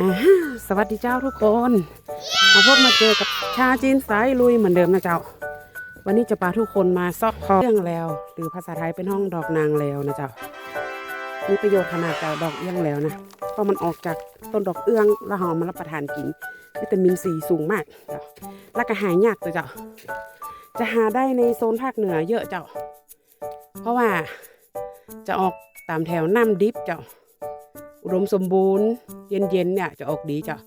อ่าฮะสวัสดีเจ้าทุกคนมาพบมาเจอกับชาจีนสายลุยเหมือนเดิมนะเจ้า วันนี้จะพาทุกคนมาซอกคอเรื่องแล้ว หรือภาษาไทยเป็นห้องดอกนางแล้วนะเจ้ามีประโยชน์ขนาดเจ้าดอกเอื้องแล้วนะเพราะมันออกจากต้นดอกเอื้องแล้วหอมมารับประทานกินวิตามินซีสูงมากเจ้าแล้วก็หายากตัวเจ้า จะหาได้ในโซนภาคเหนือเยอะเจ้า เพราะว่าจะออกตามแถวน้ำดิบเจ้า อุดมสมบูรณ์ เย็นๆเนี่ยจะออกดีเจ้า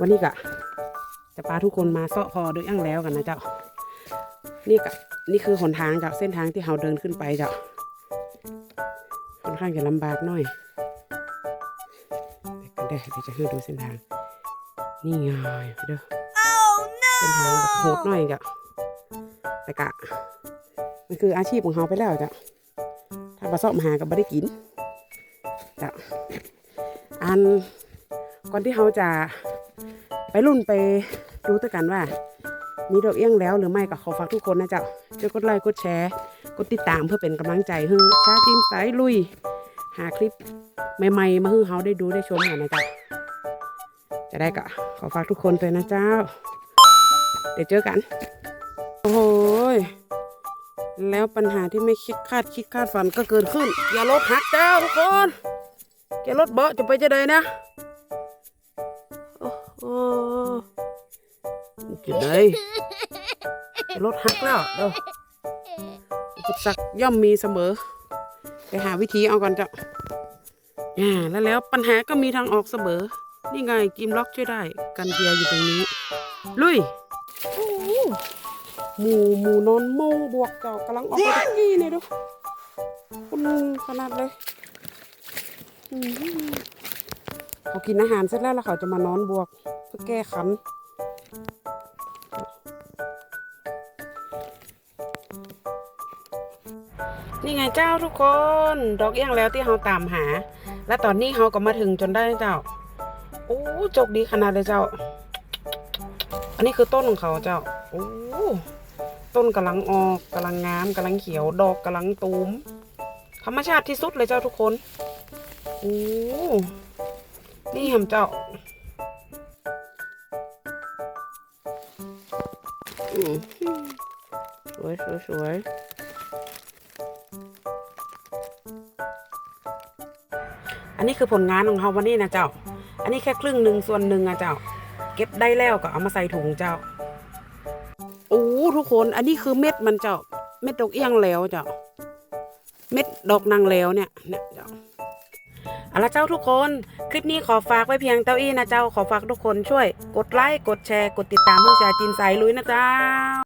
วันนี้กะจะพาทุกคนมาเสาะพอด้วยอั่งแล้วกันนะเจ้า นี่กะนี่คือหนทางจ้าเส้นทางที่เราเดินขึ้นไปเจ้าค่อนข้างจะลำบากหน่อยเดี๋ยวเดี๋ยวจะให้ดูเส้นทาง นี่ไงเด้อเส้นทางแบบโหดหน่อยจ้ะแต่กะ มันคืออาชีพของเขาไปแล้วจ้ะ ถ้าประสอบมาหาก็ไม่ได้กิน จ้ะอันก่อนที่เขาจะไปรุ่นไปรู้ตัวกันว่า มีดอกเอี้ยงแล้วหรือไม่ก็ขอฝากทุกคนนะจ๊ะช่วยกดไลค์กดแชร์ กดติดตามเพื่อเป็นกำลังใจให้ชาตินสายลุย หาคลิปใหม่ๆ มาให้เขาได้ดูได้ชมกันนะจ๊ะจะได้ก็ขอฝากทุกคนเลยนะเจ้า เดี๋ยวเจอกัน โอ้โหแล้วปัญหาที่ไม่คิดคาดคิดคาดฝันก็เกิดขึ้น อย่ารถหักเจ้าทุกคน แกรถเบาจะไปจะเดยนะโอ้โหจะได้รถหักแล้วเด้ออุปสรรคย่อมมีเสมอ ไปหาวิธีเอาก่อนจ้ะอ่าแล้วแล้วปัญหาก็มีทางออกเสมอ นี่ไงกิมล็อกช่วยได้ กันเกียร์อยู่ตรงนี้ ลุยโอ้โหหมูหมูนอนโมงบวกเก่ากำลังออกมาจากนี่เนี่ยดูคุณขนาดเลย เขากินอาหารเสร็จแล้วแล้วเขาจะมานอนบวกเพื่อแก้ขันนี่ไงเจ้าทุกคน ดอกเอี้ยงแล้วที่เราตามหา และตอนนี้เราก็มาถึงจนได้เจ้าโอ้จกดีขนาดเลยเจ้า อันนี้คือต้นของเขาเจ้าโอ้ต้นกำลังออกกำลังงามกำลังเขียว ดอกกำลังตูมธรรมชาติที่สุดเลยเจ้าทุกคน โอ้นี่หำเจ้าอืมสวยสวยสวยอันนี้คือผลงานของเขาวันนี้นะเจ้า อันนี้แค่ครึ่งหนึ่งส่วนหนึ่งอะเจ้า เก็บได้แล้วก็เอามาใส่ถุงเจ้าโอ้ทุกคน อันนี้คือเม็ดมันเจ้า เม็ดดอกเอี้ยงแล้วเจ้า เม็ดดอกนางแล้วเนี่ย เนี่ยเจ้า เอาละเจ้าทุกคน คลิปนี้ขอฝากไว้เพียงเต้าอี้นะเจ้าขอฝากทุกคนช่วย กดไลค์กดแชร์กดติดตามเพื่อชาจินสายลุยนะเจ้า